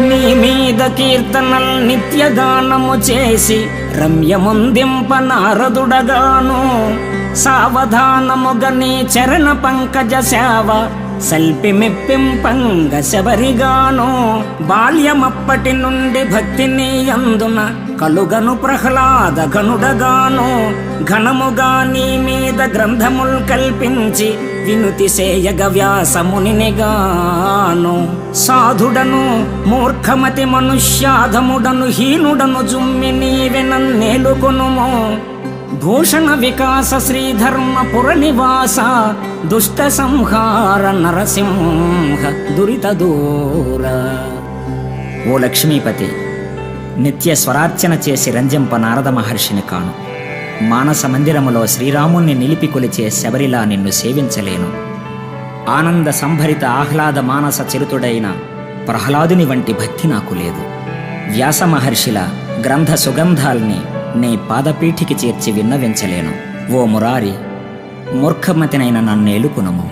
నీ మీద కీర్తనల్ నిత్యగానము చేసి రమ్యముందింప నారదుడగాను. సావధానముగ నీ చరణ పంకజ సేవ సల్పిమిప్పింపంగ శబరిగానో బాల్యమప్పటి నుండి భక్తిని అందున కలుగను ప్రహ్లాద గనుడగాను ఘనముగా నీ మీద గ్రంథముల్ కల్పించి వినుతి సేయగ వ్యాసమునినిగాను. సాధుడను మూర్ఖమతి మనుష్యాధముడను హీనుడను జుమ్మి నీవెనన్నేలుకొనుము భూషణ వికాస శ్రీధర్మ పుర నివాస దుష్ట సంహార నరసింహ దురిత దూర. ఓ లక్ష్మీపతి నిత్య స్వరార్చన చేసి రంజంప నారద మహర్షిని కాను. మానస మందిరములో శ్రీరాముణ్ణి నిలిపి కొలిచే శబరిలా నిన్ను సేవించలేను. ఆనంద సంభరిత ఆహ్లాద మానస చిరుతుడైన ప్రహ్లాదుని వంటి భక్తి నాకు లేదు. వ్యాస మహర్షిల గ్రంథ సుగంధాల్ని నీ పాదపీఠికి చేర్చి విన్నవించలేను. ఓ మురారి మూర్ఖమతినైన నన్నేలుకునుము